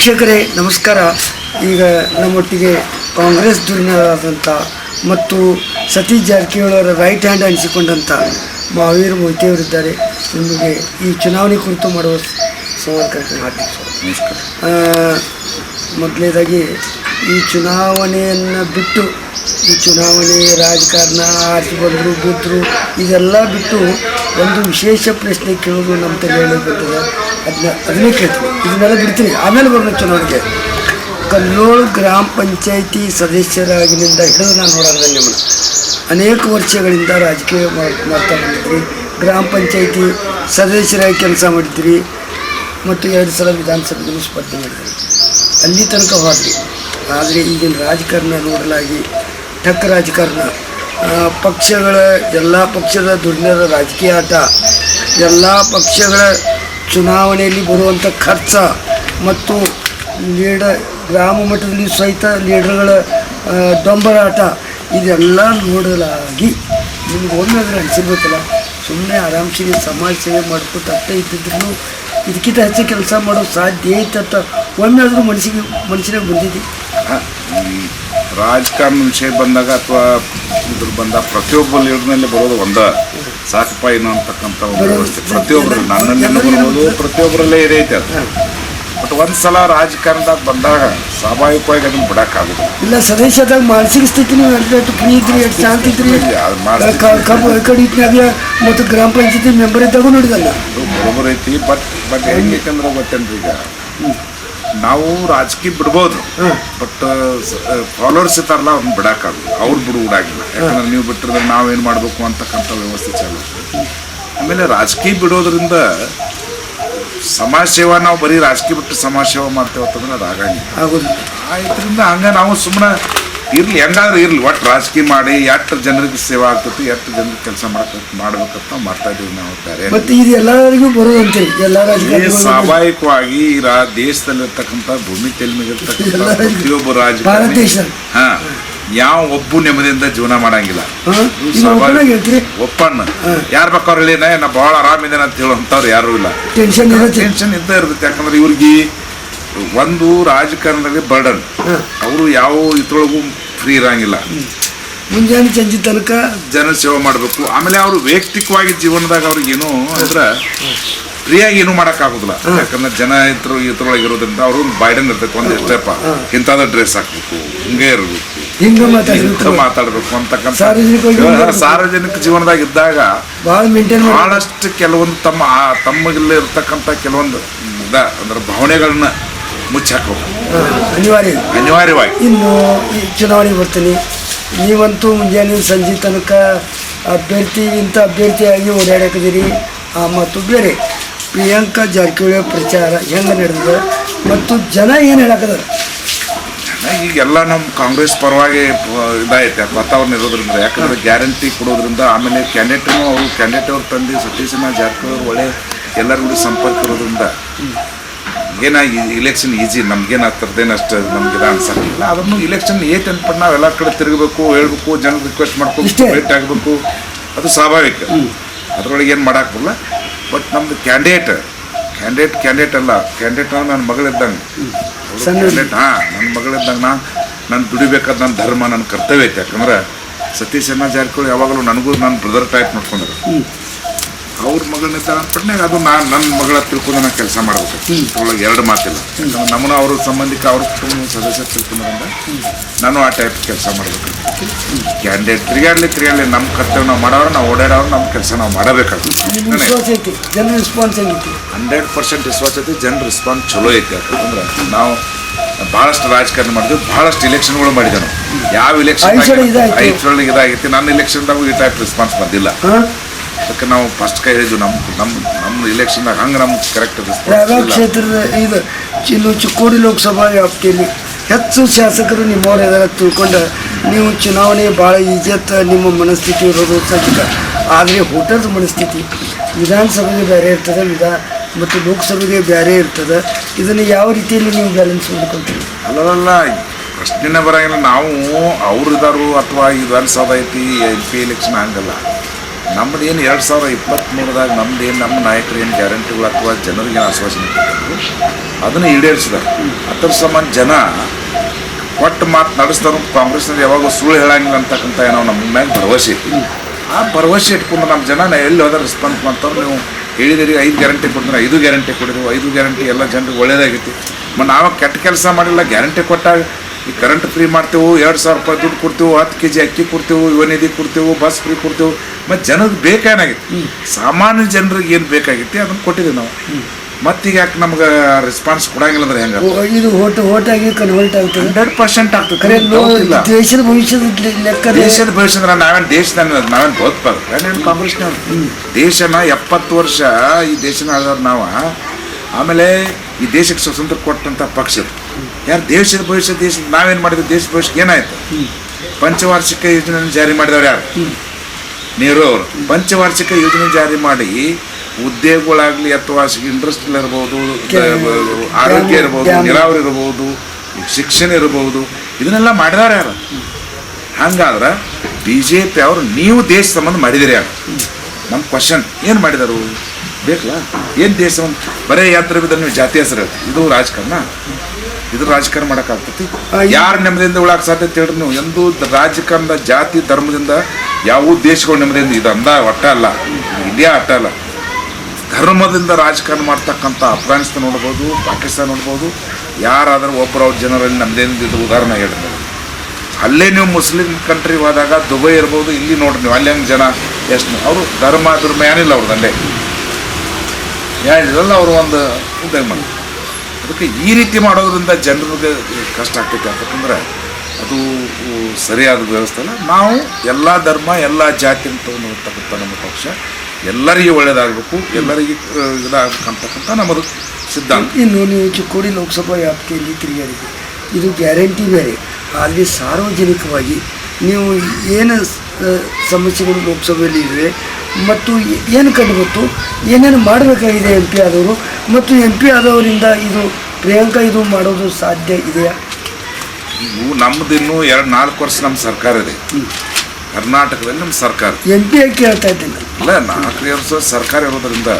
ವೀಕ್ಷಕರೇ, ನಮಸ್ಕಾರ. ಈಗ ನಮ್ಮೊಟ್ಟಿಗೆ ಕಾಂಗ್ರೆಸ್ ಧುರೀಣರಾದಂಥ ಮತ್ತು ಸತೀಶ್ ಜಾರಕಿಹೊಳಿ ಅವರ ರೈಟ್ ಹ್ಯಾಂಡ್ ಅನಿಸಿಕೊಂಡಂಥ ಮಹಾವೀರ್ ಮೋಹಿತಿಯವರಿದ್ದಾರೆ ನಿಮಗೆ ಈ ಚುನಾವಣೆ ಕುರಿತು ಮಾಡುವ ಸಂವಾದ ಕಾರ್ಯಕ್ರಮ ಹಾರ್ದಿಕ ನಮಸ್ಕಾರ. ಮೊದಲನೇದಾಗಿ ಈ ಚುನಾವಣೆಯನ್ನು ಬಿಟ್ಟು, ಈ ಚುನಾವಣೆ ರಾಜಕಾರಣ ಆರ್ಸಿ ಬಂದರು ಬಿದ್ದರು ಇದೆಲ್ಲ ಬಿಟ್ಟು ಒಂದು ವಿಶೇಷ ಪ್ರಶ್ನೆ ಕೇಳೋದು ನಮ್ಮ ತಲೆಯಲ್ಲಿ ಬರ್ತದೆ. ಅದನ್ನ ಅದನ್ನೇ ಕೇಳ್ತೀನಿ. ಇದನ್ನೆಲ್ಲ ಬಿಡ್ತೀನಿ. ಆಮೇಲೆ ಬರೋಣ ಚುನಾವಣೆಗೆ ಕಲ್ಲೋಳು ಗ್ರಾಮ ಪಂಚಾಯಿತಿ ಸದಸ್ಯರಾಗಿನಿಂದ ಹಿಡಿದು ನಾನು ನೋಡೋದ ನಿಮ್ಮನ್ನು. ಅನೇಕ ವರ್ಷಗಳಿಂದ ರಾಜಕೀಯ ಮಾಡ್- ಮಾಡ್ತಾ ಬಂದಿದ್ರಿ. ಗ್ರಾಮ ಪಂಚಾಯಿತಿ ಸದಸ್ಯರಾಗಿ ಕೆಲಸ ಮಾಡಿದ್ರಿ. ಮತ್ತು ಎರಡು ಸಲ ವಿಧಾನಸಭೆಗೂ ಸ್ಪರ್ಧೆ ಮಾಡಿದ್ರಿ. ಅಲ್ಲಿ ತನಕ ಹೋದ್ರಿ ಆದರೆ ಈಗಿನ ರಾಜಕಾರಣ ನೋಡಲಾಗಿ ಟಕ್ ರಾಜಕಾರಣ. ಪಕ್ಷಗಳ ಎಲ್ಲ ಪಕ್ಷದ ದುರ್ನರ ರಾಜಕೀಯ ಆಟ. ಎಲ್ಲ ಪಕ್ಷಗಳ ಚುನಾವಣೆಯಲ್ಲಿ ಬರುವಂಥ ಖರ್ಚ ಮತ್ತು ಲೀಡ ಗ್ರಾಮ ಮಟ್ಟದಲ್ಲಿ ಸಹಿತ ಲೀಡರ್ಗಳ ದೊಂಬರಾಟ ಇದೆಲ್ಲ ನೋಡಲಾಗಿ ನಿಮ್ಗೆ ಒಮ್ಮೆ ಅದ್ರ ಅನಿಸಿರ್ಬೇಕಲ್ಲ. ಸುಮ್ಮನೆ ಆರಾಮ್ಸಿಗೆ ಸಮಾಜ ಸೇವೆ ಮಾಡ್ಕೊತ ಅಷ್ಟೇ ಇದ್ದಿದ್ರು ಇದಕ್ಕಿಂತ ಹೆಚ್ಚು ಕೆಲಸ ಮಾಡೋ ಸಾಧ್ಯ ಐತೆ ಅಂತ ಒಮ್ಮೆ ಆದರೂ ಮನಸ್ಸಿಗೆ, ಮನಸ್ಸಿನಾಗ ಬಂದಿದ್ದೆ ಈ ರಾಜಕಾರಣ ವಿಷಯ ಬಂದಾಗ ಅಥವಾ ಇದ್ರ ಬಂದಾಗ ಪ್ರತಿಯೊಬ್ಬ ಲೀಡರ್ನಲ್ಲಿ ಬರೋದು ಒಂದ. ಸಾಕಪ್ಪ ಏನು ಅಂತಕ್ಕಂಥ ಒಂದು ವ್ಯವಸ್ಥೆ. ಪ್ರತಿಯೊಬ್ಬರು ನನ್ನಲ್ಲಿ ಬರ್ಬೋದು ಪ್ರತಿಯೊಬ್ಬರಲ್ಲೇ ಇದೆ ಐತೆ ಅದು. ಬಟ್ ಒಂದ್ಸಲ ರಾಜಕಾರಣದಾಗ ಬಂದಾಗ ಸ್ವಾಭಾವಿಕವಾಗಿ ಅದನ್ನು ಬಿಡಕ್ಕಾಗೋದು ಇಲ್ಲ ಸದಸ್ಯದಾಗ ಮಾನಸಿಕ ಸ್ಥಿತಿ ನೀವು ಫ್ರೀ ಇದ್ರಿ ಎಷ್ಟು ಶಾಂತಿ ಇದ್ರಿ. ಕಡೆ ಮತ್ತು ಗ್ರಾಮ ಪಂಚಾಯತಿ ಮೆಂಬರ್ ಇದ್ದಾಗ ನೋಡಿದಲ್ಲ. ಬರೋಬರ್ ಐತಿ ಬಟ್ ಬಟ್ ಹೆಂಗೈತಂದ್ರೆ ಗೊತ್ತೇನ್ರಿ ಈಗ ನಾವು ರಾಜಕೀಯ ಬಿಡ್ಬೋದು. ಬಟ್ ಫಾಲೋವರ್ಸ್ ಇರ್ತಾರಲ್ಲ ಅವ್ರನ್ನ ಬಿಡಕ್ಕಾಗಲ್ಲ. ಅವ್ರು ಬಿಡುವುದಾಗಿಲ್ಲ. ಯಾಕಂದ್ರೆ ನೀವು ಬಿಟ್ಟರೆ ನಾವೇನು ಮಾಡಬೇಕು ಅಂತಕ್ಕಂಥ ವ್ಯವಸ್ಥೆ ಚಾಲು. ಆಮೇಲೆ ರಾಜಕೀಯ ಬಿಡೋದ್ರಿಂದ ಸಮಾಜ ಸೇವಾ ನಾವು ಬರೀ ರಾಜಕೀಯ ಬಿಟ್ಟು ಸಮಾಜ ಸೇವಾ ಮಾಡ್ತೇವೆ ಅಂತಂದ್ರೆ ಅದು ಆಗಂಗಿಲ್ಲ ಆಗೋದಿಲ್ಲ. ಆಯ್ತರಿಂದ ಹಂಗೆ ನಾವು ಸುಮ್ಮನೆ ಇರ್ಲಿ ಹೆಂಗಾದ್ರೂ ಇರ್ಲಿ. ಒಟ್ಟು ರಾಜಕೀಯ ಮಾಡಿ ಎಷ್ಟು ಜನರಿಗೆ ಸೇವೆ ಆಗ್ತೈತಿ ಎಷ್ಟು ಜನರಿಗೆ ಕೆಲಸ ಮಾಡ್ತೈತಿ ಮಾಡ್ಬೇಕಂತ ನಾವು ಮಾಡ್ತಾ ಇದೀವಿ ನಾವು ಬೇರೆ ಮತ್ತು ಇದು ಎಲ್ಲರಿಗೂ ಬರೋದಂತೆ ಎಲ್ಲ ಸ್ವಾಭಾವಿಕವಾಗಿ ಈ ರಾ ದೇಶದಲ್ಲಿರ್ತಕ್ಕಂಥ ಭೂಮಿ ತೆಲ್ಮಿಗಿರ್ತಕ್ಕಂಥ ಪ್ರತಿಯೊಬ್ಬ ಭಾರತ ರಾಜಕಾರಣಿ ದೇಶ ಹಾ ಯಾವ ಒಬ್ಬ ನೆಮ್ಮದಿಯಿಂದ ಜೀವನ ಮಾಡಂಗಿಲ್ಲ. ಹಾಂ ಇದು ಇದು ಒಬ್ಬನಾಗ ಹೇಳ್ತೀರಿ? ಒಪ್ಪಣ್ಣ. ಯಾರು ಬೇಕಾದ್ರೆ ಹೇಳಿ ನಾ ಭಾಳ ಆರಾಮಿದ್ದೇನೆ ಅಂತ ಹೇಳುವಂಥವ್ರು ಯಾರು ಇಲ್ಲ. ಟೆನ್ಷನ್ ಇರುತ್ತೆ. ಟೆನ್ಷನ್ ಇದ್ದೇ ಇರುತ್ತೆ. ಯಾಕಂದ್ರೆ ಇವ್ರಿಗೆ ಒಂದು ರಾಜಕಾರಣದಲ್ಲಿ ಬರ್ಡನ್ ಅವರು ಯಾವ ಇದ್ರೊಳಗೂ ಫ್ರೀ ಇರಂಗಿಲ್ಲ. ಮುಂಜಾನೆ ಸಂಜೆ ತನಕ ಜನ ಸೇವೆ ಮಾಡಬೇಕು. ಆಮೇಲೆ ಅವರು ವೈಯಕ್ತಿಕವಾಗಿ ಜೀವನದಾಗ ಅವ್ರಿಗೇನು ಅಂದ್ರೆ ಫ್ರೀಯಾಗಿ ಏನು ಮಾಡೋಕ್ಕಾಗೋದಿಲ್ಲ. ಯಾಕಂದ್ರೆ ಜನ ಇತರ ಇದ್ರೊಳಗೆ ಇರೋದ್ರಿಂದ ಅವರು ಬಾಯ್ಡನ್ ಇರ್ತಕ್ಕ ಒಂದು ಎಷ್ಟಪ್ಪ ಇಂಥದ ಡ್ರೆಸ್ ಹಾಕ್ಬೇಕು ಹಿಂಗೆ ಇರಬೇಕು. ಹಿಂಗೆ ಮಾತಾಡಬೇಕು. ಅಂತಕ್ಕಂಥ ಸಾರ್ವಜನಿಕ ಜೀವನದಾಗ ಇದ್ದಾಗ ಬಹಳಷ್ಟು ಕೆಲವೊಂದು ತಮ್ಮ ತಮ್ಮಗಿಲ್ಲ ಇರ್ತಕ್ಕಂಥ ಕೆಲವೊಂದು ಅಂದ್ರೆ ಭಾವನೆಗಳನ್ನ ಮುಚ್ಚಿ ಹಾಕಬೇಕು ಅನಿವಾರ್ಯ. ಅನಿವಾರ್ಯವಾಗಿ. ಇನ್ನು ಈ ಚುನಾವಣೆಗೆ ಬರ್ತೀನಿ. ನೀವಂತೂ ಮುಂಜಾನೆ ಸಂಜೆ ತನಕ ಅಭ್ಯರ್ಥಿ ಇಂಥ ಅಭ್ಯರ್ಥಿಯಾಗಿ ಓಡಾಡಕಿದ್ದೀರಿ ಆ, ಮತ್ತು ಬೇರೆ. ಪ್ರಿಯಾಂಕಾ ಜಾರಕಿಹೊಳಿ ಪ್ರಚಾರ ಹೆಂಗೆ ನಡೆದಿದೆ? ಮತ್ತು ಜನ ಏನು ಹೇಳಕದಾರ ಈಗೆಲ್ಲ ನಮ್ಮ ಕಾಂಗ್ರೆಸ್ ಪರವಾಗಿ ಇದಾಯಿತೆ. ವಾತಾವರಣ ಇರೋದ್ರಿಂದ. ಯಾಕಂದ್ರೆ ಗ್ಯಾರಂಟಿ ಕೊಡೋದ್ರಿಂದ ಆಮೇಲೆ ಕ್ಯಾಂಡಿಡೇಟ್ನೂ ಅವರು ಕ್ಯಾಂಡಿಡೇಟ್ ಅವ್ರ ತಂದು ಸತೀಶನ ಜಾರಕಿಹೊಳಿ ಅವರು ಒಳ್ಳೆ ಎಲ್ಲರಿಗೂ ಸಂಪರ್ಕ ಇರೋದ್ರಿಂದ. ಏನ ಇಲೆಕ್ಷನ್ ಈಸಿ ನಮಗೇನು ಆ ಥರದ್ದೇನು ಅಷ್ಟು ನಮ್ಗೆ ಇದು ಅನ್ಸಕ್ಕಿಲ್ಲ ಅದನ್ನು ಇಲೆಕ್ಷನ್ ಏಟ್ ಅನ್ಪಟ್ಟು ನಾವು ಎಲ್ಲ ಕಡೆ ತಿರುಗಬೇಕು ಹೇಳ್ಬೇಕು ಜನ ರಿಕ್ವೆಸ್ಟ್ ಮಾಡ್ಬೇಕು ಇಷ್ಟೇ. ಭೇಟಿ ಆಗಬೇಕು. ಅದು ಸ್ವಾಭಾವಿಕ. ಅದರೊಳಗೆ ಏನು ಮಾಡಾಕಲ್ಲ ಬಟ್ ನಮ್ಮದು ಕ್ಯಾಂಡಿಡೇಟ್ ಕ್ಯಾಂಡಿಡೇಟ್ ಕ್ಯಾಂಡಿಡೇಟ್ ಅಲ್ಲ. ಕ್ಯಾಂಡಿಡೇಟ್ ಅಂದ್ರೆ ನನ್ನ ಮಗಳಿದ್ದಂಗೆ. ಕ್ಯಾಂಡಿಡೇಟ್ ಹಾಂ ನನ್ನ ಮಗಳಿದ್ದಂಗೆ ನಾ ನಾನು ದುಡಿಬೇಕಾದ ನನ್ನ ಧರ್ಮ ನನ್ನ ಕರ್ತವ್ಯ ಐತೆ. ಯಾಕಂದ್ರೆ ಸತೀಶ್ ಅಣ್ಣ ಜಾರಕಿಹೊಳಿ ಯಾವಾಗಲೂ ನನಗೂ ನನ್ನ ಬ್ರದರ್ ಟೈಪ್ ನೋಡ್ಕೊಂಡ್ರು. ಅವ್ರ ಮಗಳನ್ನಿದ್ದಾಗ ಅಂದ್ಬಿಟ್ಟನೆ ಅದು ನಾನು ನನ್ನ ಮಗಳ ತಿಳ್ಕೊಂಡು ನಾನು ಕೆಲಸ ಮಾಡ್ಬೇಕು. ಒಳಗೆ ಎರಡು ಮಾತಿಲ್ಲ. ನಮ್ಮನ್ನ ಅವ್ರ ಸಂಬಂಧಿಕ ಅವ್ರ ಕುಟುಂಬ ಸದಸ್ಯ ತಿಳ್ಕೊಂಡ್ರಿಂದ ನಾನು ಆ ಟೈಪ್ ಕೆಲಸ ಮಾಡ್ಬೇಕು. ಕ್ಯಾಂಡಿಡೇಟ್ ತಿರುಗಾಡ್ಲಿ ತಿರುಗಾಡಲಿ ನಮ್ಮ ಕರ್ತವ್ಯ ನಾವು ಮಾಡೋರು ನಾವು ಓಡಾಡೋರು ನಮ್ಮ ಕೆಲಸ ನಾವು ಮಾಡಬೇಕಾಗ್ತದೆ ಜನ ರೆಸ್ಪಾನ್ಸ್ ಹಂಡ್ರೆಡ್ ಪರ್ಸೆಂಟ್ ವಿಶ್ವಾಸ ಐತಿ ಜನ ರೆಸ್ಪಾನ್ಸ್ ಚಲೋ ಐತಿ ಯಾಕಂದ್ರೆ ನಾವು ಭಾಳಷ್ಟು ರಾಜಕಾರಣ ಮಾಡಿದ್ವಿ ಭಾಳಷ್ಟು ಇಲೆಕ್ಷನ್ಗಳು ಮಾಡಿದೆ ನಾವು ಯಾವ ಇಲೆಕ್ಷನ್ ಐದು ಇದಾಗೈತಿ ನನ್ನ ಇಲೆಕ್ಷನ್ದಾಗ ಈ ಟೈಪ್ ರೆಸ್ಪಾನ್ಸ್ ಬಂದಿಲ್ಲ. ಅದಕ್ಕೆ ನಾವು ಫಸ್ಟ್ ಕೈ ಹೇಳಿದ್ವಿ ನಮ್ಮ ನಮ್ಮ ನಮ್ಮ ಇಲೆಕ್ಷನ್ದಾಗ ಹಂಗೆ ನಮ್ಗೆ ಕರೆಕ್ಟ್ ಯಾವ್ಯಾವ ಕ್ಷೇತ್ರದ ಇದು ಇನ್ನು ಚಿಕ್ಕೋಡಿ ಲೋಕಸಭಾ ವ್ಯಾಪ್ತಿಯಲ್ಲಿ ಹೆಚ್ಚು ಶಾಸಕರು ನಿಮ್ಮವ್ರು ಇದಾರೆ ತಿಳ್ಕೊಂಡು ನೀವು ಚುನಾವಣೆ ಭಾಳ ಈಜತ್ ನಿಮ್ಮ ಮನಸ್ಥಿತಿ ಇರೋದು ಸಜ್ಜಕ ಆದರೆ ಹೋಟೆಲ್ದ ಮನಸ್ಥಿತಿ ವಿಧಾನಸಭೆಗೆ ಬೇರೆ ಇರ್ತದೆ ವಿಧಾ ಮತ್ತು ಲೋಕಸಭೆಗೆ ಬೇರೆ ಇರ್ತದೆ. ಇದನ್ನು ಯಾವ ರೀತಿಯಲ್ಲಿ ನೀವು ಬ್ಯಾಲೆನ್ಸ್ ಮಾಡ್ಕೊತೀರಿ ಅಲ್ಲಲ್ಲ ಪ್ರಶ್ನೆನೇ ಬರೋಂಗಿಲ್ಲ. ನಾವು ಅವ್ರು ಇದ್ದಾರು ಅಥವಾ ಈ ವಿಧಾನಸಭೆ ಐತಿ ಎಂ ಪಿ ಎಲೆಕ್ಷನ್ ಹಂಗಲ್ಲ. ನಮ್ಮದು ಏನು ಎರಡು ಸಾವಿರ ಇಪ್ಪತ್ತ್ಮೂರದಾಗ ನಮ್ದು ಏನು ನಮ್ಮ ನಾಯಕರು ಏನು ಗ್ಯಾರಂಟಿಗಳು ಅಥವಾ ಜನರಿಗೆ ಆಶ್ವಾಸನೆ ಅದನ್ನು ಈಡೇರಿಸಿದ ಅದ್ರ ಸಂಬಂಧ ಜನ ಒಟ್ಟು ಮಾತು ನಡೆಸ್ತಾರ ಕಾಂಗ್ರೆಸ್ನಲ್ಲಿ ಯಾವಾಗ ಸುಳ್ಳು ಹೇಳಂಗಿಲ್ಲ ಅಂತಕ್ಕಂಥ ಏನೋ ನಮ್ಮ ಮ್ಯಾಗ ಭರವಸೆ ಐತಿ. ಆ ಭರವಸೆ ಇಟ್ಕೊಂಡು ನಮ್ಮ ಜನ ಎಲ್ಲಿ ಹೋದ್ರೆ ರೆಸ್ಪಾನ್ಸ್ ಮಾಡ್ತಾರೆ ನೀವು ಹೇಳಿದಿರಿ, ಐದು ಗ್ಯಾರಂಟಿ ಕೊಡ್ತಾರೆ, ಐದು ಗ್ಯಾರಂಟಿ ಕೊಡಿದ್ರು, ಐದು ಗ್ಯಾರಂಟಿ ಎಲ್ಲ ಜನರಿಗೆ ಒಳ್ಳೇದಾಗೈತಿ. ಮತ್ತು ನಾವು ಕೆಟ್ಟ ಕೆಲಸ ಮಾಡಿಲ್ಲ, ಗ್ಯಾರಂಟಿ ಕೊಟ್ಟಾಗ ಈ ಕರೆಂಟ್ ಫ್ರೀ ಮಾಡ್ತೇವೆ ಎರಡು ಸಾವಿರ ರೂಪಾಯಿ ದುಡ್ಡು ಕೊಡ್ತೇವೆ ಹತ್ತು ಕೆ ಜಿ ಅಕ್ಕಿ ಕೊಡ್ತೇವೆ ಯುವ ನಿಧಿ ಕೊಡ್ತೇವೆ ಬಸ್ ಫ್ರೀ ಕೊಡ್ತೇವೆ. ಮತ್ತು ಜನದ ಬೇಕೇನಾಗಿತ್ತು ಸಾಮಾನ್ಯ ಜನರಿಗೆ ಏನು ಬೇಕಾಗಿತ್ತು ಅದನ್ನು ಕೊಟ್ಟಿದ್ದೀವಿ ನಾವು. ಮತ್ತೀಗ ಯಾಕೆ ನಮ್ಗೆ ರೆಸ್ಪಾನ್ಸ್ ಕೊಡಂಗಿಲ್ಲ ಅಂದ್ರೆ ಹೆಂಗೆ ಇದು ಓಟ್ ಓಟಾಗಿ ಕನ್ವರ್ಟ್ ಆಗುತ್ತೆ ಹಂಡ್ರೆಡ್ ಪರ್ಸೆಂಟ್ ಆಗ್ತದೆ. ದೇಶದ ಭವಿಷ್ಯದ ಲೆಕ್ಕ ದೇಶದ ಭವಿಷ್ಯ ಅಂದ್ರೆ ನಾವೇನು ದೇಶದ ನಾವೇನು ಓದ್ಬಾರ್ದು ನಾವೇನು ಕಾಂಗ್ರೆಸ್ನವ್ರು. ದೇಶನ ಎಪ್ಪತ್ತು ವರ್ಷ ಈ ದೇಶನ ಆದವ್ರು ನಾವು. ಆಮೇಲೆ ಈ ದೇಶಕ್ಕೆ ಸ್ವತಂತ್ರ ಕೊಟ್ಟಂಥ ಪಕ್ಷ. ಯಾರು ದೇಶದ ಭವಿಷ್ಯ, ದೇಶ ನಾವೇನು ಮಾಡಿದ್ವಿ ದೇಶದ ಭವಿಷ್ಯಕ್ಕೆ ಏನಾಯ್ತು? ಪಂಚವಾರ್ಷಿಕ ಯೋಜನೆ ಜಾರಿ ಮಾಡಿದವ್ರು ಯಾರು? ನೆಹರು ಅವರು. ಪಂಚವಾರ್ಷಿಕ ಯೋಜನೆ ಜಾರಿ ಮಾಡಿ ಉದ್ಯೋಗಗಳಾಗಲಿ ಅಥವಾ ಇಂಡಸ್ಟ್ರಿಯಲ್ ಇರ್ಬೋದು, ಆರೋಗ್ಯ ಇರ್ಬೋದು. ನೀರಾವರಿ ಇರ್ಬೋದು, ಶಿಕ್ಷಣ ಇರಬಹುದು ಇದನ್ನೆಲ್ಲ ಮಾಡಿದವ್ರು ಯಾರು? ಹಂಗಾದ್ರೆ ಬಿ ಜೆ ಅವರು, ನೀವು ದೇಶ ಸಂಬಂಧ ಮಾಡಿದಿರಿ ಯಾರು? ನಮ್ಮ ಕ್ವಶನ್ ಏನು ಮಾಡಿದರು? ಬೇಕಲ್ಲ? ಏನು ದೇಶ ಸಂಬಂಧ? ಬರೇ ಯಾತ್ರೆ ನೀವು ಜಾತಿ ಹೆಸರು ಇದು ರಾಜಕಾರಣ. ಇದು ರಾಜಕಾರಣ ಮಾಡೋಕ್ಕಾಗ್ತೈತಿ. ಯಾರು ನೆಮ್ಮದಿಯಿಂದ ಉಳಾಕ ಸಾಧ್ಯತೆ ಹೇಳ್ರಿ ನೀವು ಎಂದು ರಾಜಕಾರಣದ ಜಾತಿ ಧರ್ಮದಿಂದ ಯಾವ ದೇಶಗಳು ನೆಮ್ಮದಿಯಿಂದ ಇದು ಅಂದ ಒಟ್ಟ ಅಲ್ಲ. ಇಂಡಿಯಾ ಅಟ್ಟ ಅಲ್ಲ. ಧರ್ಮದಿಂದ ರಾಜಕಾರಣ ಮಾಡ್ತಕ್ಕಂಥ ಅಫ್ಘಾನಿಸ್ತಾನ ನೋಡ್ಬೋದು ಪಾಕಿಸ್ತಾನ ನೋಡ್ಬೋದು ಯಾರಾದರೂ ಒಬ್ಬರು ಅವ್ರ ಜನರಲ್ಲಿ ನಮ್ಮದೇನಿದ್ದು ಇದು ಉದಾಹರಣೆ ಹೇಳಿದ್ರು ಅಲ್ಲೇ ನೀವು ಮುಸ್ಲಿಂ ಕಂಟ್ರಿ ಹೋದಾಗ ದುಬೈ ಇರ್ಬೋದು ಇಲ್ಲಿ ನೋಡ್ರಿ ನೀವು ಅಲ್ಲಿ ಹೆಂಗೆ ಜನ ಎಷ್ಟು ಅವರು ಧರ್ಮ ಧರ್ಮ ಏನಿಲ್ಲ ಅವ್ರದ್ದು ಅಲ್ಲೇ. ಏನಿಲ್ಲ ಅವರು ಒಂದು ಉದ್ಯೋಗ ಮಾಡಿ ಅದಕ್ಕೆ ಈ ರೀತಿ ಮಾಡೋದ್ರಿಂದ ಜನರಿಗೆ ಕಷ್ಟ ಆಗ್ತೈತೆ. ಅಂತಂದ್ರೆ ಅದು ಸರಿಯಾದ ವ್ಯವಸ್ಥೆ ಅಲ್ಲ. ನಾವು ಎಲ್ಲ ಧರ್ಮ, ಎಲ್ಲ ಜಾತಿ ಅಂತ ನೋಡ್ತಕ್ಕಂಥ ನಮ್ಮ ಪಕ್ಷ ಎಲ್ಲರಿಗೂ ಒಳ್ಳೆಯದಾಗಬೇಕು ಎಲ್ಲರಿಗೂ ಇದಾಗಬೇಕಂತಕ್ಕಂಥ ಇದಾಗಬೇಕು ನಮ್ಮದು ಸಿದ್ಧಾಂತ. ಇನ್ನು ನೀವು ಚಿಕ್ಕೋಡಿ ಲೋಕಸಭಾ ವ್ಯಾಪ್ತಿಯಲ್ಲಿ ತಿರುಗಾಡಿದೆ ಇದು ಗ್ಯಾರಂಟಿ ಬೇರೆ. ಅಲ್ಲಿ ಸಾರ್ವಜನಿಕವಾಗಿ ನೀವು ಏನು ಸಮಸ್ಯೆಗಳು ಲೋಕಸಭೆಯಲ್ಲಿ ಇವೆ ಮತ್ತು ಏನು ಕಂಡುಬತ್ತು ಏನೇನು ಮಾಡಬೇಕಾಗಿದೆ ಎಂ ಪಿ ಆದವರು? ಮತ್ತು ಎಂ ಪಿ ಆದವರಿಂದ ಇದು ಪ್ರಿಯಾಂಕಾ ಇದು ಮಾಡೋದು ಸಾಧ್ಯ ಇದೆಯಾ? ನಮ್ಮದಿನ್ನೂ ನಮ್ಮದು ಇನ್ನೂ ಎರಡು ನಾಲ್ಕು ವರ್ಷ ನಮ್ಮ ಸರ್ಕಾರ ಇದೆ. ಕರ್ನಾಟಕದಲ್ಲಿ ನಮ್ಮ ಸರ್ಕಾರ. ಎಂ ಪಿ ಕೇಳ್ತಾ ಇದ್ದೀನಿ. ಇಲ್ಲ ನಾಲ್ಕೈದು ವರ್ಷ ಸರ್ಕಾರ ಇರೋದ್ರಿಂದ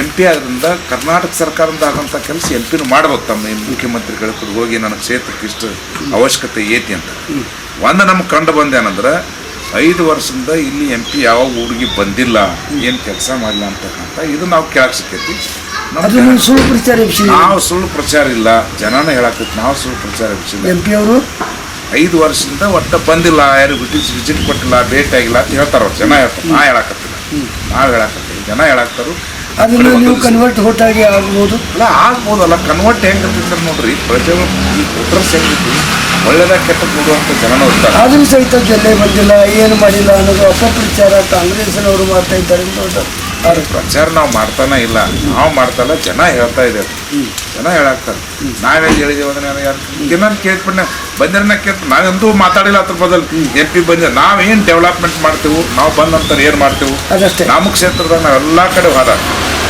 ಎಂ ಪಿ ಆದ್ರಿಂದ ಕರ್ನಾಟಕ ಸರ್ಕಾರದಿಂದ ಆಗೋಂಥ ಕೆಲಸ ಎಂ ಪಿನೂ ಮಾಡ್ಬೇಕು ತಮ್ಮ ಮುಖ್ಯಮಂತ್ರಿಗಳ ಹತ್ರ ಹೋಗಿ ನನ್ನ ಕ್ಷೇತ್ರಕ್ಕೆ ಇಷ್ಟು ಅವಶ್ಯಕತೆ ಐತಿ ಅಂತ. ಒಂದು ನಮ್ಗೆ ಕಂಡು ಬಂದೇನಂದ್ರೆ ಐದು ವರ್ಷದಿಂದ ಇಲ್ಲಿ ಎಂ ಪಿ ಯಾವ ಊರಿಗೆ ಬಂದಿಲ್ಲ ಏನು ಕೆಲಸ ಮಾಡಿಲ್ಲ ಅಂತಕ್ಕಂಥ ಇದು ನಾವು ಕೇಳಕ್ಕೆ ಸಿಕ್ಕೈತಿ. ಸುಳ್ಳು ಪ್ರಚಾರ ನಾವು ಸುಳ್ಳು ಪ್ರಚಾರ ಇಲ್ಲ. ಜನನ ಹೇಳಕೈತಿ ನಾವು ಸುಳ್ಳು ಪ್ರಚಾರ ಎಂ ಪಿ ಅವರು? ಐದು ವರ್ಷದಿಂದ ಒಟ್ಟ ಬಂದಿಲ್ಲ ಯಾರು ವಿಸಿಟ್ ವಿಸಿಟ್ ಕೊಟ್ಟಿಲ್ಲ ಭೇಟಿ ಆಗಿಲ್ಲ ಅಂತ ಹೇಳ್ತಾರ ಅವ್ರು. ಜನ ಹೇಳ್ತಾರೆ ನಾ ಹೇಳಕತ್ತಿಲ್ಲ. ನಾವು ಹೇಳಕತ್ತೀವಿ ಜನ ಹೇಳಾಕ್ತಾರು. ಅದನ್ನ ನೀವು ಕನ್ವರ್ಟ್ ಹೋಟಾಗಿ ಆಗ್ಬೋದು. ಅಲ್ಲ ಆಗ್ಬೋದಲ್ಲ. ಕನ್ವರ್ಟ್ ಹೆಂಗೆ ಇರ್ತೈತೆ ನೋಡ್ರಿ. ಪ್ರಜೆ ಈ ವೋಟರ್ಸ್ ಹೆಂಗಿದ್ವಿ ಒಳ್ಳೇದಾಗ ಕೆಟ್ಟ ಕೊಡುವಂತ ಜನನೂ ಇರ್ತಾರೆ. ಆದರೂ ಸಹಿತ ಗೆಲ್ಲೇ ಬಂದಿಲ್ಲ ಏನು ಮಾಡಿಲ್ಲ ಅನ್ನೋದು ಅಪಪ್ರಚಾರ ಕಾಂಗ್ರೆಸ್ನವರು ಮಾಡ್ತಾ ಇದ್ದಾರೆ ಅಂತ ಪ್ರಚಾರ ನಾವು ಮಾಡ್ತಾನೆ ಇಲ್ಲ ನಾವು ಮಾಡ್ತಲ್ಲ ಜನ ಹೇಳ್ತಾ ಇದ್ದೇವೆ ಜನ ಹೇಳಾಕ್ತಾರೆ. ನಾವೇನು ಹೇಳಿದೇವೆ ಅಂದ್ರೆ ಯಾರು ಕೇಳ್ಬಿಟ್ಟು ಬಂದಿರನ್ನ ಕೇಳ್ತು ನಾವೆಂದೂ ಮಾತಾಡಿಲ್ಲ ಅದ್ರ ಬದಲು. ಎಂ ಪಿ ಬಂದ ನಾವೇನು ಡೆವಲಪ್ಮೆಂಟ್ ಮಾಡ್ತೇವೆ ನಾವು ಬಂದ ನಂತರ ಏನು ಮಾಡ್ತೇವೆ ಅದಷ್ಟೇ. ನಮ್ಮ ಕ್ಷೇತ್ರದಾಗ ನಾವು ಎಲ್ಲ ಕಡೆ ಹೋದ.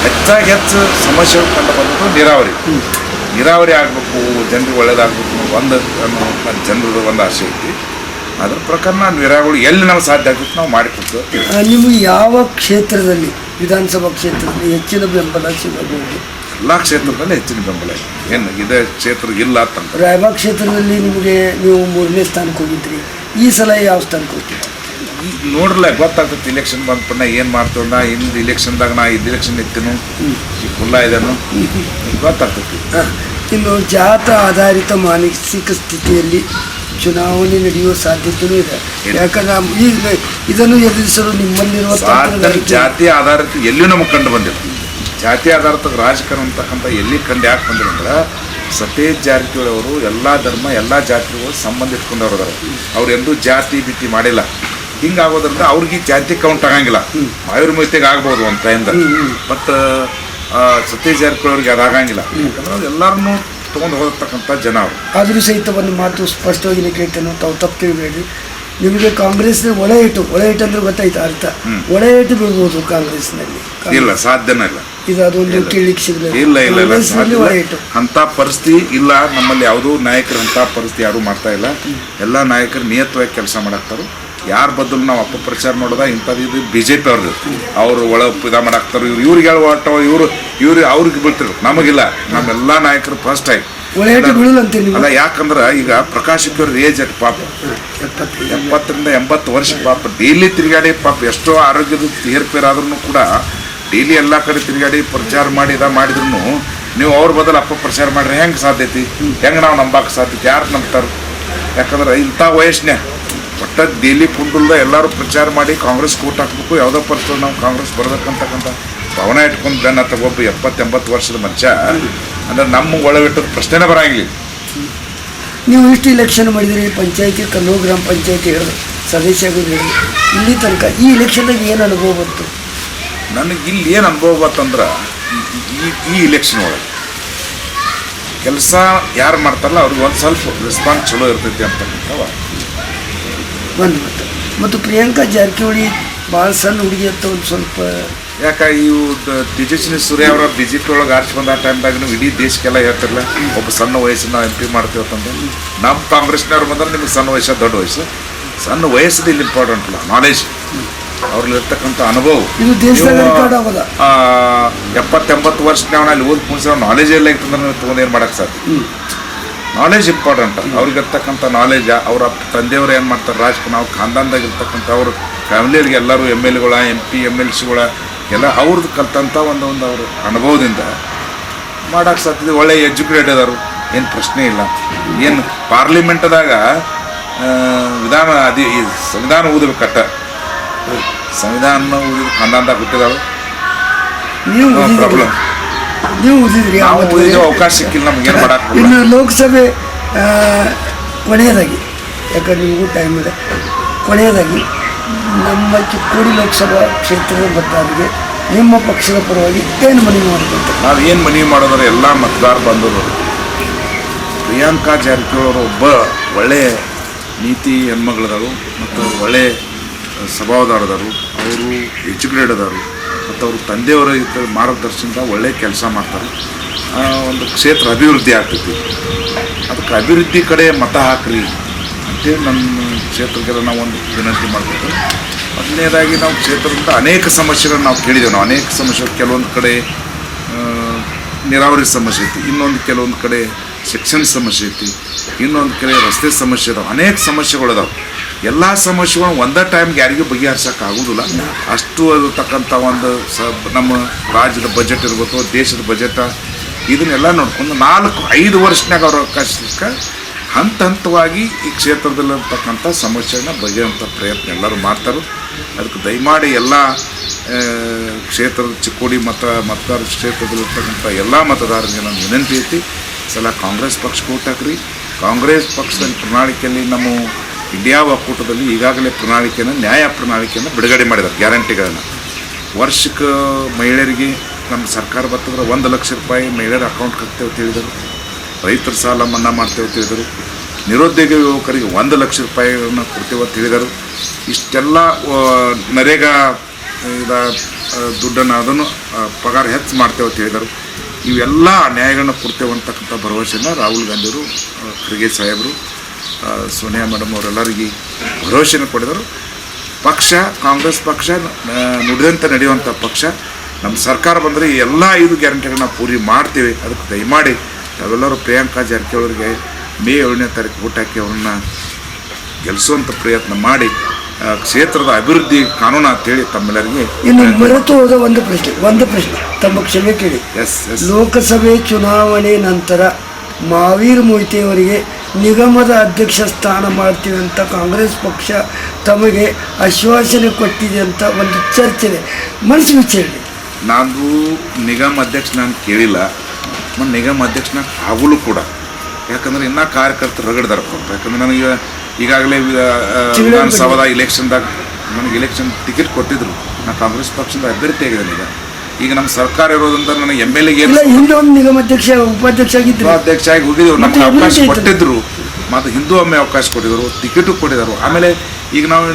ಹೆಚ್ಚಾಗಿ ಹೆಚ್ಚು ಸಮಸ್ಯೆಗಳು ಕಂಡು ಬಂದದ್ದು ನೀರಾವರಿ. ನೀರಾವರಿ ಆಗಬೇಕು ಜನರಿಗೆ ಒಳ್ಳೇದಾಗಬೇಕು ಒಂದು ಅನ್ನೋ ಜನರದ್ದು ಒಂದು ಆಸೆ ಐತಿ. ಅದ್ರ ಪ್ರಕಾರ ನಾನು ವಿರಾಗಳು ಎಲ್ಲಿ ನಾವು ಸಾಧ್ಯ ಆಗುತ್ತೆ ನಾವು ಮಾಡಿಕೊಡ್ತೇವೆ ನೀವು ನಿಮಗೆ ಯಾವ ಕ್ಷೇತ್ರದಲ್ಲಿ ವಿಧಾನಸಭಾ ಕ್ಷೇತ್ರದಲ್ಲಿ ಹೆಚ್ಚಿನ ಬೆಂಬಲ ಸಿಗಬಹುದು? ಎಲ್ಲ ಕ್ಷೇತ್ರದಲ್ಲಿ ಹೆಚ್ಚಿನ ಬೆಂಬಲ ಇದೆ. ಏನು ಇದೇ ಕ್ಷೇತ್ರ ಇಲ್ಲ ಅಂತ ರಾಯಬಾಗ್ ಕ್ಷೇತ್ರದಲ್ಲಿ ನಿಮಗೆ ನೀವು ಮೂರನೇ ಸ್ಥಾನಕ್ಕೆ ಹೋಗಿದ್ರಿ. ಈ ಸಲ ಯಾವ ಸ್ಥಾನಕ್ಕೆ ಹೋಗ್ತೀರಿ? ಈ ನೋಡ್ರಲ್ಲ ಗೊತ್ತಾಗ್ತೈತಿ ಇಲೆಕ್ಷನ್ ಬಂದ್ಪಣ್ಣ ಏನು ಮಾಡ್ತೇವೆ ನಾ ಹಿಂದೆ ಇಲೆಕ್ಷನ್ದಾಗ ನಾ ಇದು ಇಲೆಕ್ಷನ್ ಇತ್ತೇನು ಈ ಕುಲ್ಲ ಇದನ್ನು. ಗೊತ್ತಾಗ್ತೈತಿ ಇನ್ನು ಜಾತ ಆಧಾರಿತ ಮಾನಸಿಕ ಸ್ಥಿತಿಯಲ್ಲಿ ಚುನಾವಣೆ ನಡೆಯುವ ಸಾಧ್ಯತೆಯೂ ಇದೆ. ಯಾಕಂದ್ರೆ ಈಗ ಇದನ್ನು ಎದುರಿಸಲು ನಿಮ್ಮಲ್ಲಿರುವ ಜಾತಿ ಆಧಾರಿತ ಎಲ್ಲಿಯೂ ನಮಗೆ ಕಂಡು ಬಂದಿಲ್ಲ. ಜಾತಿ ಆಧಾರಿತ ರಾಜಕಾರಣ ಅಂತಕ್ಕಂಥ ಎಲ್ಲಿ ಕಂಡು ಯಾಕೆ ಬಂದಿಲ್ಲ ಅಂದ್ರೆ ಸತೇಜ್ ಜಾರಕಿಹೊಳಿ ಅವರು ಎಲ್ಲ ಧರ್ಮ ಎಲ್ಲ ಜಾತಿಗಳು ಸಂಬಂಧ ಇಟ್ಕೊಂಡವ್ರು ಅದಾರ ಅವ್ರು ಎಂದೂ ಜಾತಿ ಬಿತ್ತಿ ಮಾಡಿಲ್ಲ. ಹಿಂಗಾಗೋದ್ರಿಂದ ಅವ್ರಿಗೆ ಜಾತಿ ಕೌಂಟ್ ಆಗಂಗಿಲ್ಲ. ಆಯುರ್ವೇದಿಗೆ ಆಗ್ಬೋದು ಅಂತ ಟೈಮ್ದಾಗ ಬಟ್ ಸತೀಶ್ ಜಾರಕಿಹೊಳಿ ಅವ್ರಿಗೆ ಅದಾಗಂಗಿಲ್ಲ ಯಾಕಂದ್ರೆ ಅವ್ರು ಎಲ್ಲರನ್ನೂ ತೊಗೊಂಡು ಹೋಗ್ತಕ್ಕಂಥ ಜನ ಅವರು. ಆದರೂ ಸಹಿತ ಒಂದು ಮಾತು ಸ್ಪಷ್ಟವಾಗಿ ಕೇಳ್ತೇನೆ ತಾವು ತಪ್ಪು ತಿಳಬೇಡಿ ನಿಮಗೆ ಕಾಂಗ್ರೆಸ್ ಒಳ ಇಟ್ಟು ಒಳ ಇಟ್ಟು ಅಂದ್ರೆ ಗೊತ್ತಾಯ್ತು ಅರ್ಥ. ಒಳ ಇಟ್ಟು ಬಿಡ್ಬೋದು ಕಾಂಗ್ರೆಸ್ನಲ್ಲಿ ಇಲ್ಲ ಸಾಧ್ಯನೇ ಇಲ್ಲ. ಇದು ಅದೊಂದು ಕೇಳಲಿಕ್ಕೆ ಸಿಗಲಿಲ್ಲ ಇಲ್ಲ ಇಲ್ಲ ಇಲ್ಲ ಅಂತ ಪರಿಸ್ಥಿತಿ ಇಲ್ಲ. ನಮ್ಮಲ್ಲಿ ಯಾವುದೋ ನಾಯಕರು ಅಂತ ಪರಿಸ್ಥಿತಿ ಯಾರು ಮಾಡ್ತಾ ಇಲ್ಲ. ಎಲ್ಲ ನಾಯಕರು ನಿಯತವಾಗಿ ಕೆಲಸ ಮಾಡಾಕ್ತಾರು ಯಾರ ಬದಲು ನಾವು ಅಪಪ್ರಚಾರ ಮಾಡೋದ? ಇಂಥದ್ದು ಇದು ಬಿ ಜೆ ಪಿ ಅವ್ರದ್ದು ಅವರು ಒಳ ಇದ ಆಗ್ತಾರೆ ಇವ್ರು ಇವ್ರಿಗೆ ಹೇಳುವ ಇವರು ಇವ್ರು ಅವ್ರಿಗೆ ಬೀಳ್ತಿರು ನಮಗಿಲ್ಲ. ನಮ್ಮೆಲ್ಲ ನಾಯಕರು ಫಸ್ಟ್ ಆಗಿ ಅಲ್ಲ ಯಾಕಂದ್ರೆ ಈಗ ಪ್ರಕಾಶ್ ಅವ್ರ ಏಜ್ ಅಟ್ ಪಾಪ. ಎಪ್ಪತ್ತರಿಂದ ಎಂಬತ್ತು ವರ್ಷ ಪಾಪ. ಡೈಲಿ ತಿರುಗಾಡಿ ಪಾಪ ಎಷ್ಟೋ ಆರೋಗ್ಯದ ಏರ್ಪೇರಾದ್ರೂ ಕೂಡ ಡೈಲಿ ಎಲ್ಲ ಕಡೆ ತಿರುಗಾಡಿ ಪ್ರಚಾರ ಮಾಡಿ ಇದ ಮಾಡಿದ್ರು ನೀವು ಅವ್ರ ಬದಲು ಅಪ್ಪ ಪ್ರಚಾರ ಮಾಡ್ರೆ ಹೆಂಗೆ ಸಾಧ್ಯತೆ ಹೆಂಗೆ ನಾವು ನಂಬಕ್ಕೆ ಸಾಧ್ಯತೆ ಯಾರು ನಂಬ್ತಾರೆ? ಯಾಕಂದ್ರೆ ಇಂಥ ವಯಸ್ಸಿನ ಒಟ್ಟ ದೇಲಿ ಕುಂಡಲ್ದ ಎಲ್ಲರೂ ಪ್ರಚಾರ ಮಾಡಿ ಕಾಂಗ್ರೆಸ್ ಕೋಟ್ ಹಾಕ್ಬೇಕು ಯಾವುದೋ ಪರ್ತು ನಾವು ಕಾಂಗ್ರೆಸ್ ಬರ್ಬೇಕಂತಕ್ಕಂಥ ಭವನ ಇಟ್ಕೊಂಡು ಬೆನ್ನ ತಗೊಬ್ಬ ಎಪ್ಪತ್ತೆಂಬತ್ತು ವರ್ಷದ ಮನುಷ್ಯ. ಅಂದ್ರೆ ನಮ್ಮ ಒಳಗಿಟ್ಟದ ಪ್ರಶ್ನೆನೇ ಬರಂಗಿಲ್ಲ. ನೀವು ಇಷ್ಟು ಇಲೆಕ್ಷನ್ ಮಾಡಿದಿರಿ ಪಂಚಾಯತಿ ಕಲ್ಲೂ ಗ್ರಾಮ ಪಂಚಾಯತಿ ಹೇಳಿದ್ರು ಸದಸ್ಯ ಆಗೋದು ಇಲ್ಲಿ ತನಕ ಈ ಇಲೆಕ್ಷನ್ದಾಗ ಏನು ಅನುಭವ ಬಂತು? ನನಗೆ ಇಲ್ಲಿ ಏನು ಅನುಭವ ಬಂತಂದ್ರೆ ಈ ಈ ಇಲೆಕ್ಷನ್ ಒಳಗೆ ಕೆಲಸ ಯಾರು ಮಾಡ್ತಾರಲ್ಲ ಅವ್ರಿಗೆ ಒಂದು ಸ್ವಲ್ಪ ರೆಸ್ಪಾನ್ಸ್ ಚಲೋ ಇರ್ತೈತಿ ಅಂತಕ್ಕಂಥವ. ಮಾತು ಮತ್ತು ಪ್ರಿಯಾಂಕಾ ಜಾರಕಿಹೊಳಿ ಭಾಳ ಸಣ್ಣ ಹುಡುಗಿ ಅಂತ ಒಂದು ಸ್ವಲ್ಪ ಯಾಕೆ ಇವು ತೇಜಸ್ವಿನಿ ಸೂರ್ಯ ಅವರ ಬಿ ಜೆ ಪಿ ಒಳಗೆ ಆರ್ಚ್ ಬಂದ ಟೈಮ್ದಾಗ ನೀವು ಇಡೀ ದೇಶಕ್ಕೆಲ್ಲ ಹೇಳ್ತಿರಲ್ಲ ಒಬ್ಬ ಸಣ್ಣ ವಯಸ್ಸಿನ ಎಂ ಪಿ ಮಾಡ್ತೀವಿ ಅಂತಂದ್ರೆ ನಮ್ಮ ಕಾಂಗ್ರೆಸ್ನವ್ರು ಬಂದ್ರೆ ನಿಮ್ಗೆ ಸಣ್ಣ ವಯಸ್ಸು ದೊಡ್ಡ ವಯಸ್ಸು. ಸಣ್ಣ ವಯಸ್ಸದ ಇಲ್ಲಿ ಇಂಪಾರ್ಟೆಂಟ್ ಅಲ್ಲ ನಾಲೆಜ್ ಅವ್ರಲ್ಲಿರ್ತಕ್ಕಂಥ ಅನುಭವ. ನೀವು, ಎಪ್ಪತ್ತೆಂಬತ್ತು ವರ್ಷ ಅಲ್ಲಿ ಓದಿ ಮುಗಿಸಿರೋ ನಾಲೆಜ್ ಎಲ್ಲ ಇರ್ತಂದ್ರೆ ನೀವು ತೊಗೊಂಡು ಏನು ಮಾಡಕ್ಕೆ ಸಾಧ್ಯ? ನಾಲೆಜ್ ಇಂಪಾರ್ಟೆಂಟ್ ಅವ್ರಿಗಿರ್ತಕ್ಕಂಥ ನಾಲೆಜ್ ಅವ್ರ ತಂದೆಯವರು ಏನು ಮಾಡ್ತಾರೆ? ರಾಜಕೀಯ ನಾವು ಖಾನ್ದಾನ್ದಾಗ ಇರ್ತಕ್ಕಂಥ ಅವ್ರ ಫ್ಯಾಮಿಲಿಯವ್ರಿಗೆ ಎಲ್ಲರೂ ಎಂ ಎಲ್ ಎಗಳ ಎಂ ಪಿ ಎಂ ಎಲ್ ಸಿಗಳ ಎಲ್ಲ ಅವ್ರದ್ದು ಕಲ್ತಂಥ ಒಂದು ಒಂದು ಅವ್ರ ಅನುಭವದಿಂದ ಮಾಡಕ್ಕೆ ಸಾಧ್ಯತೆ ಒಳ್ಳೆ ಎಜುಕೇಟೆಡ್ ಅದಾರು ಏನು ಪ್ರಶ್ನೆ ಇಲ್ಲ. ಏನು ಪಾರ್ಲಿಮೆಂಟ್ದಾಗ ವಿಧಾನ ಅದಿ ಈ ಸಂವಿಧಾನ ಓದಬೇಕಟ್ಟ ಸಂವಿಧಾನ ಓದಿದ ಖಾನ್ದಾನ್ದಾಗ ಹುಟ್ಟಿದಾಳು ಪ್ರಾಬ್ಲಮ್ ನೀವು ಓದಿದ ಅವಕಾಶ ಸಿಕ್ಕಿಲ್ಲ ನಮ್ಗೇನು ಮಾಡಕ್ಕೆ. ಇನ್ನು ಲೋಕಸಭೆ ಕೊನೆಯದಾಗಿ ಯಾಕಂದ್ರೆ ನಿಮಗೂ ಟೈಮ್ ಇದೆ. ಕೊನೆಯದಾಗಿ ನಮ್ಮ ಚಿಕ್ಕೋಡಿ ಲೋಕಸಭಾ ಕ್ಷೇತ್ರದ ಮತದಾರರಿಗೆ ನಿಮ್ಮ ಪಕ್ಷದ ಪರವಾಗಿ ಏನು ಮನವಿ ಮಾಡಬೇಕು? ನಾವು ಏನು ಮನವಿ ಮಾಡೋದ್ರೆ ಎಲ್ಲ ಮತದಾರ ಬಂದರು ಪ್ರಿಯಾಂಕಾ ಜಾರಕಿಹೊಳಿ ಅವರು ಒಬ್ಬ ಒಳ್ಳೆಯ ನೀತಿ ಹೆಣ್ಮಗಳದಾರು ಮತ್ತು ಒಳ್ಳೆಯ ಸ್ವಭಾವದಾರದರು ಅವರು ಎಜುಕೇಟೆಡ್ ಅದಾರು. ಮತ್ತು ಅವ್ರ ತಂದೆಯವರ ಮಾರ್ಗದರ್ಶನದ ಒಳ್ಳೆ ಕೆಲಸ ಮಾಡ್ತಾರೆ. ಒಂದು ಕ್ಷೇತ್ರ ಅಭಿವೃದ್ಧಿ ಆಗ್ತೈತಿ. ಅದಕ್ಕೆ ಅಭಿವೃದ್ಧಿ ಕಡೆ ಮತ ಹಾಕ್ರಿ ಅಂತೇಳಿ ನಮ್ಮ ಕ್ಷೇತ್ರಕ್ಕೆಲ್ಲ ನಾವು ಒಂದು ವಿನಂತಿ ಮಾಡಬೇಕು. ಮೊದಲನೇದಾಗಿ ನಾವು ಕ್ಷೇತ್ರದಿಂದ ಅನೇಕ ಸಮಸ್ಯೆಗಳನ್ನ ನಾವು ಕೇಳಿದ್ದೇವೆ. ನಾವು ಅನೇಕ ಸಮಸ್ಯೆ, ಕೆಲವೊಂದು ಕಡೆ ನೀರಾವರಿ ಸಮಸ್ಯೆ ಐತಿ, ಇನ್ನೊಂದು ಕೆಲವೊಂದು ಕಡೆ ಶಿಕ್ಷಣ ಸಮಸ್ಯೆ ಐತಿ, ಇನ್ನೊಂದು ಕಡೆ ರಸ್ತೆ ಸಮಸ್ಯೆ ಅದಾವೆ ಅನೇಕ ಸಮಸ್ಯೆಗಳು ಅದಾವೆ ಎಲ್ಲ ಸಮಸ್ಯೆಗಳು ಒಂದೇ ಟೈಮ್ಗೆ ಯಾರಿಗೂ ಬಗೆಹರಿಸೋಕೆ ಆಗೋದಿಲ್ಲ ಅಷ್ಟು ಇರತಕ್ಕಂಥ ಒಂದು ಸ, ನಮ್ಮ ರಾಜ್ಯದ ಬಜೆಟ್ ಇರ್ಬೋದು ದೇಶದ ಬಜೆಟ ಇದನ್ನೆಲ್ಲ ನೋಡ್ಕೊಂಡು ನಾಲ್ಕು, ಐದು ವರ್ಷನಾಗ ಅವ್ರ ಅವಕಾಶ ಸಿಕ್ಕ, ಹಂತ ಹಂತವಾಗಿ ಈ ಕ್ಷೇತ್ರದಲ್ಲಿರ್ತಕ್ಕಂಥ ಸಮಸ್ಯೆಗಳನ್ನ ಬಗೆಹಂಥ ಪ್ರಯತ್ನ ಎಲ್ಲರೂ ಮಾಡ್ತಾರೆ. ಅದಕ್ಕೆ ದಯಮಾಡಿ ಎಲ್ಲ ಕ್ಷೇತ್ರದ ಚಿಕ್ಕೋಡಿ ಮತ ಮತದಾರ ಕ್ಷೇತ್ರದಲ್ಲಿರ್ತಕ್ಕಂಥ ಎಲ್ಲ ಮತದಾರರಿಗೆ ನಾನು ವಿನಂತಿ ಐತಿ. ಸಲ ಕಾಂಗ್ರೆಸ್ ಪಕ್ಷಕ್ಕೆ ಓಟ್ ಕಾಂಗ್ರೆಸ್ ಪಕ್ಷದಲ್ಲಿ ಪ್ರಣಾಳಿಕೆಯಲ್ಲಿ ನಮ್ಮ ಇಂಡಿಯಾ ಒಕ್ಕೂಟದಲ್ಲಿ ಈಗಾಗಲೇ ಪ್ರಣಾಳಿಕೆಯನ್ನು, ನ್ಯಾಯ ಪ್ರಣಾಳಿಕೆಯನ್ನು ಬಿಡುಗಡೆ ಮಾಡಿದ್ದಾರೆ, ಗ್ಯಾರಂಟಿಗಳನ್ನು. ವರ್ಷಕ್ಕೆ ಮಹಿಳೆಯರಿಗೆ ನಮ್ಮ ಸರ್ಕಾರ ಬರ್ತದ್ರೆ ಒಂದು ಲಕ್ಷ ರೂಪಾಯಿ ಮಹಿಳೆಯರ ಅಕೌಂಟ್ ಹಾಕ್ತೇವೆ ತಿಳಿದರು ರೈತರ ಸಾಲ ಮನ್ನಾ ಮಾಡ್ತೇವೆ ತಿಳಿದರು ನಿರುದ್ಯೋಗ ಯುವಕರಿಗೆ ಒಂದು ಲಕ್ಷ ರೂಪಾಯಿಗಳನ್ನು ಕೊಡ್ತೇವೆ ಅಂತ ಹೇಳಿದರು. ಇಷ್ಟೆಲ್ಲ ನರೇಗಾ, ಇದ ದುಡ್ಡನ್ನು ಅದನ್ನು ಪಗಾರ ಹೆಚ್ಚು ಮಾಡ್ತೇವೆ ಅಂತ ಹೇಳಿದರು. ಇವೆಲ್ಲ ನ್ಯಾಯಗಳನ್ನ ಕೊಡ್ತೇವೆ ಅಂತಕ್ಕಂಥ ಭರವಸೆಯನ್ನು ರಾಹುಲ್ ಗಾಂಧಿಯವರು ಖರ್ಗೆ ಸಾಹೇಬರು ಸೋನಿಯಾ ಮೇಡಮ್ ಅವರೆಲ್ಲರಿಗೆ ಭರವಸೆಯನ್ನು ಕೊಡಿದರು. ಪಕ್ಷ ಕಾಂಗ್ರೆಸ್ ಪಕ್ಷ ನುಡಿದಂತೆ ನಡೆಯುವಂಥ ಪಕ್ಷ ನಮ್ಮ ಸರ್ಕಾರ ಬಂದರೆ ಈ ಎಲ್ಲ ಐದು ಗ್ಯಾರಂಟಿಗಳನ್ನ ಪೂರಿ ಮಾಡ್ತೀವಿ. ಅದಕ್ಕೆ ದಯಮಾಡಿ ನಾವೆಲ್ಲರೂ ಪ್ರಿಯಾಂಕಾ ಜಾರಕಿಹೊಳಿಗೆ ಮೇ ಏಳನೇ ತಾರೀಕು ಓಟ್ ಹಾಕಿ ಅವ್ರನ್ನ ಗೆಲ್ಲಿಸುವಂಥ ಪ್ರಯತ್ನ ಮಾಡಿ ಕ್ಷೇತ್ರದ ಅಭಿವೃದ್ಧಿ ಕಾನೂನು ಅಂತೇಳಿ ತಮ್ಮೆಲ್ಲರಿಗೆ ಇನ್ನು ಮರೆತು ಹೋದ ಒಂದು ಪ್ರಶ್ನೆ ಒಂದು ಪ್ರಶ್ನೆ ತಮ್ಮ ಕ್ಷಮೆ ಕೇಳಿ. ಎಸ್ ಎಸ್ ಲೋಕಸಭೆ ಚುನಾವಣೆ ನಂತರ ಮಾವೀರ್ ಮೊಯ್ತಿ ಅವರಿಗೆ ನಿಗಮದ ಅಧ್ಯಕ್ಷ ಸ್ಥಾನ ಮಾಡ್ತೀವಿ ಅಂತ ಕಾಂಗ್ರೆಸ್ ಪಕ್ಷ ತಮಗೆ ಆಶ್ವಾಸನೆ ಕೊಟ್ಟಿದೆ ಅಂತ ಒಂದು ಚರ್ಚೆ ಇದೆ. ಮನಸ್ಸು ವಿಚಾರಣೆ ನಾನು ನಿಗಮ ಅಧ್ಯಕ್ಷ ನಾನು ಕೇಳಿಲ್ಲ. ಮತ್ತು ನಿಗಮ ಅಧ್ಯಕ್ಷನ ಆಗಲು ಕೂಡ. ಯಾಕಂದ್ರೆ ಇನ್ನೂ ಕಾರ್ಯಕರ್ತರು ರಗಡ್ದಾರಪ್ಪ ಯಾಕಂದ್ರೆ ನನಗೆ ಈಗಾಗಲೇ ವಿಧಾನಸಭಾದ ಇಲೆಕ್ಷನ್ದಾಗ ನನಗೆ ಇಲೆಕ್ಷನ್ ಟಿಕೆಟ್ ಕೊಟ್ಟಿದ್ರು. ನಾನು ಕಾಂಗ್ರೆಸ್ ಪಕ್ಷದ ಅಭ್ಯರ್ಥಿ ಆಗಿದ್ದೇನೆ ಈಗ. ಈಗ ನಮ್ಮ ಸರ್ಕಾರ ಇರೋದಂತ ನನಗೆ ಎಂ ಎಲ್ ಎಗೆ ಹಿಂದೆ ಒಂದು ನಿಗಮ ಅಧ್ಯಕ್ಷ ಉಪಾಧ್ಯಕ್ಷ ಆಗಿದ್ರು ಅಧ್ಯಕ್ಷ ಆಗಿ ಮತ್ತೆ ನಮ್ಗೆ ಅವಕಾಶ ಕೊಟ್ಟಿದ್ರು. ಮತ್ತು ಹಿಂದೂ ಒಮ್ಮೆ ಅವಕಾಶ ಕೊಟ್ಟಿದ್ರು ಟಿಕೆಟು ಕೊಟ್ಟಿದ್ದಾರೆ ಆಮೇಲೆ ಈಗ ನಾವು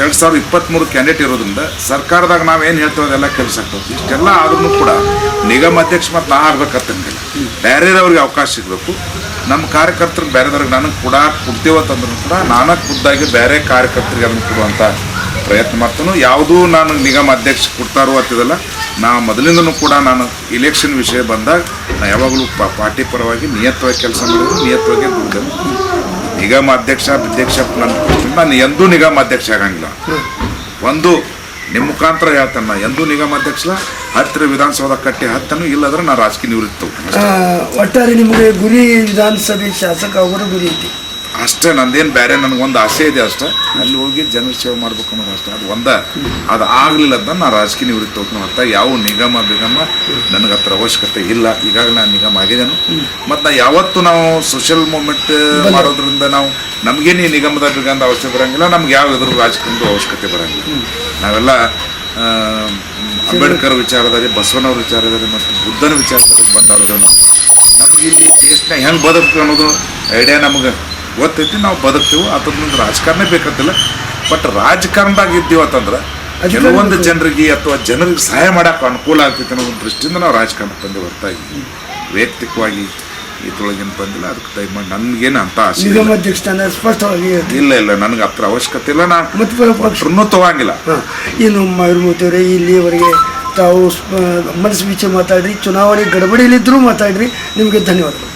ಎರಡು ಸಾವಿರದ ಇಪ್ಪತ್ತ್ಮೂರು ಕ್ಯಾಂಡಿಡೇಟ್ ಇರೋದ್ರಿಂದ ಸರ್ಕಾರದಾಗ ನಾವು ಏನು ಹೇಳ್ತೇವೆ ಅದೆಲ್ಲ ಕೆಲಸ ಆಗ್ತದೆ. ಇಷ್ಟೆಲ್ಲ ಆದ್ರೂ ಕೂಡ ನಿಗಮ ಅಧ್ಯಕ್ಷ ಮತ್ತು ನಾ ಆಗ್ಬೇಕಂತಂಗಿಲ್ಲ ಬೇರೆಯವ್ರಿಗೆ ಅವಕಾಶ ಸಿಗಬೇಕು. ನಮ್ಮ ಕಾರ್ಯಕರ್ತರು ಬೇರೆದವ್ರಿಗೆ ನನಗೆ ಕೂಡ ಕೊಡ್ತೀವತ್ತಂದ್ರೂ ಕೂಡ ನಾನು ಖುದ್ದಾಗಿ ಬೇರೆ ಕಾರ್ಯಕರ್ತರಿಗೆ ಅದನ್ನು ಕೊಡುವಂಥ ಪ್ರಯತ್ನ ಮಾಡ್ತಾನು. ಯಾವುದೂ ನಾನು ನಿಗಮ ಅಧ್ಯಕ್ಷ ಕೊಡ್ತಾರೋ ಅಂತಿದಲ್ಲ ನಾ ಮೊದಲಿಂದನೂ ಕೂಡ ನಾನು ಇಲೆಕ್ಷನ್ ವಿಷಯ ಬಂದಾಗ ನಾ ಯಾವಾಗಲೂ ಪ ಪಾರ್ಟಿ ಪರವಾಗಿ ನಿಯತವಾಗಿ ಕೆಲಸ ಮಾಡಿದ್ರು ನಿಯತವಾಗಿ ದುಡ್ಡು ನಿಗಮ ಅಧ್ಯಕ್ಷ ಅಧ್ಯಕ್ಷ ನಾನು ನಾನು ಎಂದೂ ನಿಗಮ ಅಧ್ಯಕ್ಷ ಆಗಂಗಿಲ್ಲ. ಒಂದು ನಿಮ್ಮ ಮುಖಾಂತರ ಹೇಳ್ತಾನೆ ಎಂದೂ ನಿಗಮ ಅಧ್ಯಕ್ಷ, ಹತ್ತಿರ ವಿಧಾನಸೌಧ ಕಟ್ಟಿ ಹತ್ತನು ಇಲ್ಲದ್ರೆ ನಾ ರಾಜಕೀಯ ನಿವೃತ್ತ. ಒಟ್ಟಾರೆ ನಿಮಗೆ ಗುರಿ ವಿಧಾನಸಭೆ ಶಾಸಕ ಆಗೋದು ಗುರಿ ಐತಿ. ಅಷ್ಟೇ, ನಂದೇನು ಬೇರೆ, ನನಗೊಂದು ಆಸೆ ಇದೆ ಅಷ್ಟೇ. ಅಲ್ಲಿ ಹೋಗಿ ಜನರ ಸೇವೆ ಮಾಡ್ಬೇಕು ಅನ್ನೋದು ಅಷ್ಟೇ. ಅದು ಒಂದ. ಅದು ಆಗಲಿಲ್ಲ ಅಂತ ನಾನು ರಾಜಕೀಯ ನಿವೃತ್ತಿ ಹೋಗ್ತೀನಿ ಅಂತ. ಯಾವ ನಿಗಮ, ಬಿಗಮ ನನಗೆ ಹತ್ರ ಅವಶ್ಯಕತೆ ಇಲ್ಲ. ಈಗಾಗಲೇ ನಾನು ನಿಗಮ ಆಗಿದ್ದೇನೆ. ಮತ್ತು ನಾ ಯಾವತ್ತು ನಾವು ಸೋಷಿಯಲ್ ಮೂವ್ಮೆಂಟ್ ಮಾಡೋದ್ರಿಂದ ನಾವು ನಮಗೇನು ಈ ನಿಗಮದ ಬಿಗಂದ ಅವಶ್ಯಕ ಬರೋಂಗಿಲ್ಲ. ನಮ್ಗೆ ಯಾವ ಎದುರು ರಾಜಕೀಯದ ಅವಶ್ಯಕತೆ ಬರೋಂಗಿಲ್ಲ. ನಾವೆಲ್ಲ ಅಂಬೇಡ್ಕರ್ ವಿಚಾರದಲ್ಲಿ, ಬಸವನವ್ರ ವಿಚಾರದಲ್ಲಿ ಮತ್ತು ಬುದ್ಧನ ವಿಚಾರದಲ್ಲಿ ಬಂದವರು ನಾವು. ನಮ್ಗೆ ಇಲ್ಲಿ ದೇಶನ ಹೆಂಗೆ ಬದುಕು ಅನ್ನೋದು ಐಡಿಯಾ ನಮಗೆ ಗೊತ್ತೈತಿ ನಾವು ಬದುಕ್ತೀವಿ ಅದ್ರಿಂದ ರಾಜಕಾರಣ ಬೇಕಂತಿಲ್ಲ. ಬಟ್ ರಾಜಕಾರಣದಾಗ ಇದ್ದೀವಿ ಅಂತಂದ್ರೆ ಕೆಲವೊಂದು ಜನರಿಗೆ ಅಥವಾ ಜನರಿಗೆ ಸಹಾಯ ಮಾಡಕ್ಕೆ ಅನುಕೂಲ ಆಗ್ತೈತೆ ಅನ್ನೋ ಒಂದು ದೃಷ್ಟಿಯಿಂದ ನಾವು ರಾಜಕಾರಣ ಬಂದು ಹೊರತಾಗಿ ವೈಯಕ್ತಿಕವಾಗಿ ಇದ್ರೊಳಗೇನು ಬಂದಿಲ್ಲ ಅದಕ್ಕೆ ದಯಮಾಡಿ ನನಗೇನು ಅಂತ ಆಸೆ ಇಲ್ಲ. ಸ್ಪಷ್ಟವಾಗಿ ಹೇಳ್ತೀನಿ. ಇಲ್ಲ ಇಲ್ಲ ನನಗೆ ಹತ್ರ ಅವಶ್ಯಕತೆ ಇಲ್ಲ. ನಾನು ಮತ್ತು ಪರ ಪಕ್ಷ ತಗೋಂಗಿಲ್ಲ. ಹಾಂ ಇನ್ನು ಇಲ್ಲಿವರೆಗೆ ತಾವು ಸ್ಪ- ಮನಸ್ಸು ವಿಚಾರ ಮಾತಾಡ್ರಿ ಚುನಾವಣೆ ಗಡಬಡಿಯಲ್ಲಿದ್ದರೂ ಮಾತಾಡ್ರಿ. ನಿಮಗೆ ಧನ್ಯವಾದಗಳು.